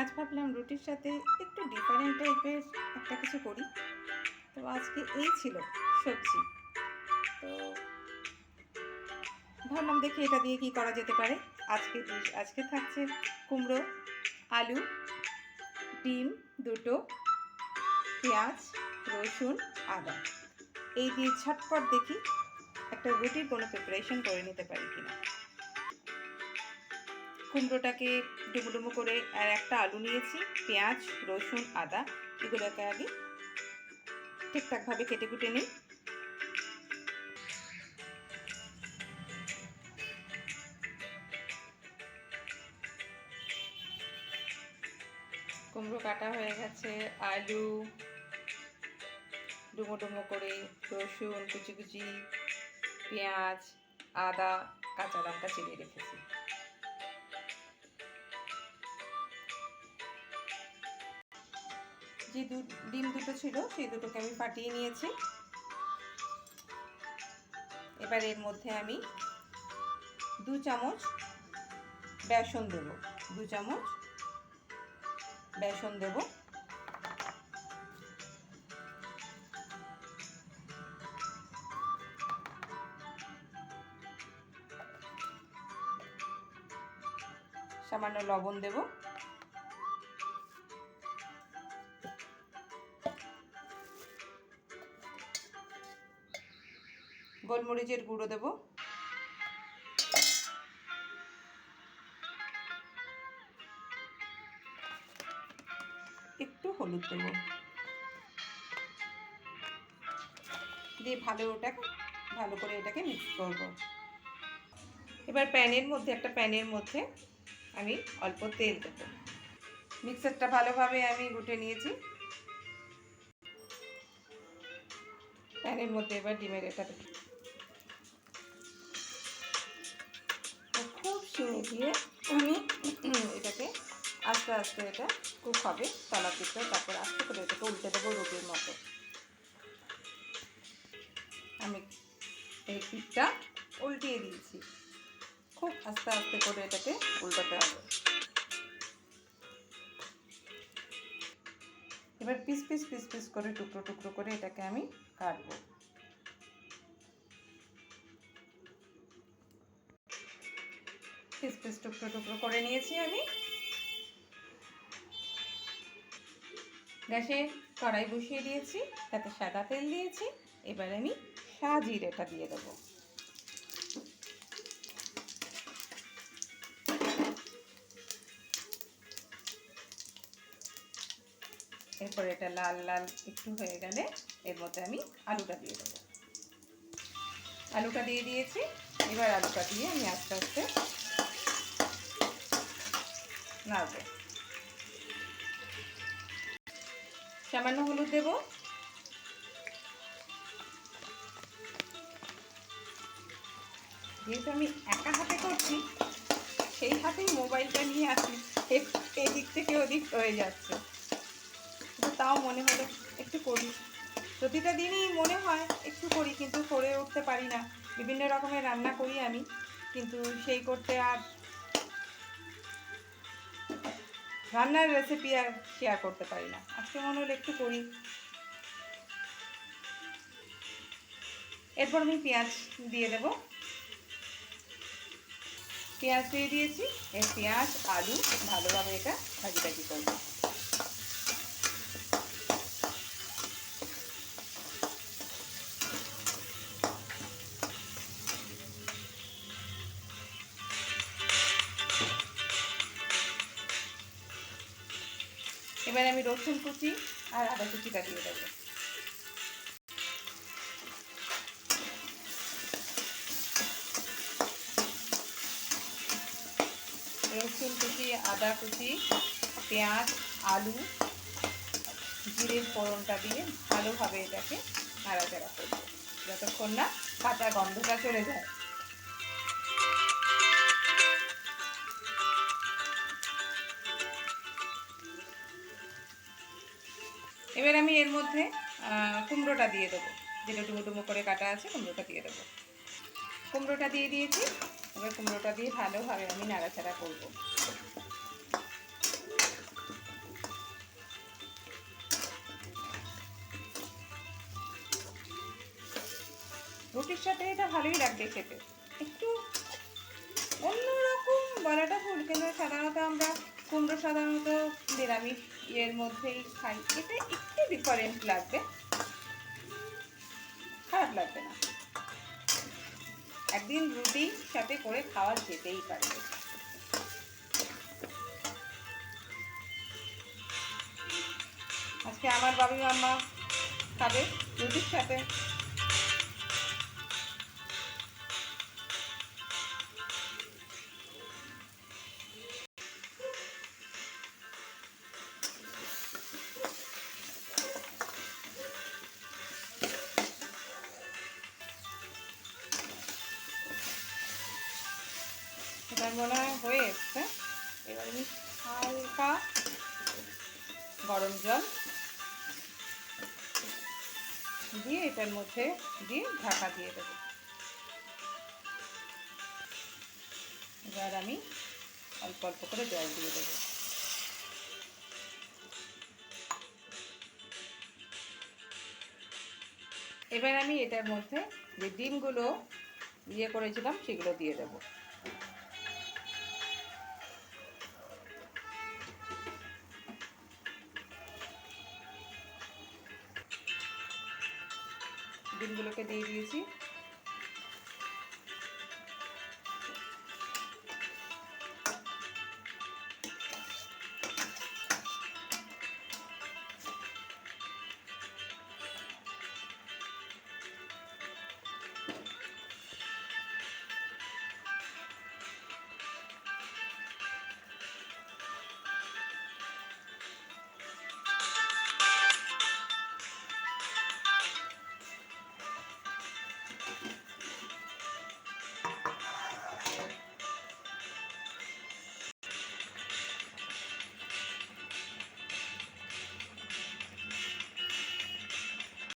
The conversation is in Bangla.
আজ ভাবলাম রুটির সাথে একটু ডিফারেন্ট টাইপের একটা কিছু করি। তো আজকে এই ছিল সবজি। তো ভাবলাম দেখি এটা দিয়ে কি করা যেতে পারে। আজকে আজকে থাকছে কুমড়ো, আলু, ডিম দুটো, পেঁয়াজ, রসুন, আদা। এই দিয়ে ঝটপট দেখি একটা রুটির কোনো প্রিপারেশন করে নিতে পারি কিনা। কুমড়োটাকে ডুমো ডুমো করে আর একটা আলু নিয়েছি, পেঁয়াজ, রসুন, আদা, এগুলোকে আগে ঠিকঠাকভাবে কেটে কুটে নিই। কুমড়ো কাটা হয়ে গেছে, আলু ডুমো ডুমো করে, রসুন, কুচি কুচি, পেঁয়াজ, আদা, কাঁচা লঙ্কা চিড়ে রেখেছি। যে দু ডিম দুটো ছিল, সেই দুটোকে আমি ফাটিয়ে নিয়েছি। এবার এর মধ্যে আমি দু চামচ বেসন দেবো। দু চামচ বেসন দেব। সামান্য লবণ দেব। গোলমরিচের গুঁড়ো দেব। একটু হলুদ দেব। দিয়ে ভালো ওটাকে ভালো করে এটাকে মিক্স করব। এবার প্যানের মধ্যে, একটা প্যানের মধ্যে আমি অল্প তেল দেবো। মিক্সারটা ভালোভাবে আমি গুটে নিয়েছি। প্যানের মধ্যে এবার ডিমের এটা দিয়ে আমি এটাকে আস্তে আস্তে এটা কুক হবে তলা পিঠে তারপর আস্তে করে এটাকে উল্টে দেবো রুটির মতো। আমি এই পিঠটা উল্টিয়ে দিয়েছি। খুব আস্তে আস্তে করে এটাকে উল্টাতে হবে। এবার পিস পিস পিস পিস করে টুকরো টুকরো করে এটাকে আমি কাটবো। পিস টুকরো টুকরো করে নিয়েছি আমি। গ্যাসে কড়াই বসিয়ে দিয়েছি, তাতে সাদা তেল দিয়েছি। এবার আমি সাজিরেটা দিয়ে দেবো। এরপর এটা লাল লাল একটু হয়ে গেলে এর মধ্যে আমি আলুটা দিয়ে দেবো। আলুটা দিয়ে দিয়েছি। এবার আলুটা দিয়ে আমি আস্তে আস্তে নাড়ব সামান্য হলুদ দেব। যেহেতু আমি একা হাতে করছি, সেই হাতেই মোবাইলটা নিয়ে আসি এদিক থেকে ওদিক হয়ে যাচ্ছে। তাও মনে হলো একটু করি। প্রতিটা দিনই মনে হয় একটু করি, কিন্তু করে উঠতে পারি না। বিভিন্ন রকমের রান্না করি আমি, কিন্তু সেই করতে আর রান্নার রেসিপি আর শেয়ার করতে পারি না। আজকে মনে হলো একটু করি। এরপর আমি পেঁয়াজ দিয়ে দেব। পেঁয়াজ দিয়ে দিয়েছি। এই পেঁয়াজ, আলু, ভালোভাবে এটা ভাজি ভাজি করব। এবার আমি রসুন কুচি আর আদা কুচিটা দিয়ে দেবো। রসুন কুচি, আদা কুচি, পেঁয়াজ, আলু, জিরের ফোড়নটা দিয়ে ভালোভাবে এটাকে নাড়াচাড়া করব। যতক্ষণ না কাঁচা গন্ধটা চলে যায়। এবার আমি এর মধ্যে কুমড়োটা দিয়ে দেবো। যেটা ডুমো ডুমো করে কাটা আছে, কুমড়োটা দিয়ে দেবো। কুমড়োটা দিয়ে দিয়েছি। এবার কুমড়োটা দিয়ে ভালোভাবে আমি নাড়াচাড়া করব। রুটির সাথে এটা ভালোই লাগবে খেতে। একটু অন্যরকম বলাটা ভুল কেন সাধারণত আমরা কুমড়ো সাধারণত নিরামিষ ইয়ের মধ্যেই খাই। এটা একটু ডিফারেন্ট লাগবে। খারাপ লাগবে না। একদিন রুটি সাথে করে খাওয়া যেতেই পারে। আজকে আমার বাবি মাম্মা খাবে রুটির সাথে। মনে হয় হয়ে এসছে। এবার আমি হালকা গরম জল দিয়ে এটার মধ্যে দিয়ে ঢাকা দিয়ে দেবো। এবার আমি অল্প অল্প করে জল দিয়ে দেবো। এবার আমি এটার মধ্যে যে ডিমগুলো ইয়ে করেছিলাম সেগুলো দিয়ে দেবো। ডিমগুলোকে দিয়ে দিয়েছি।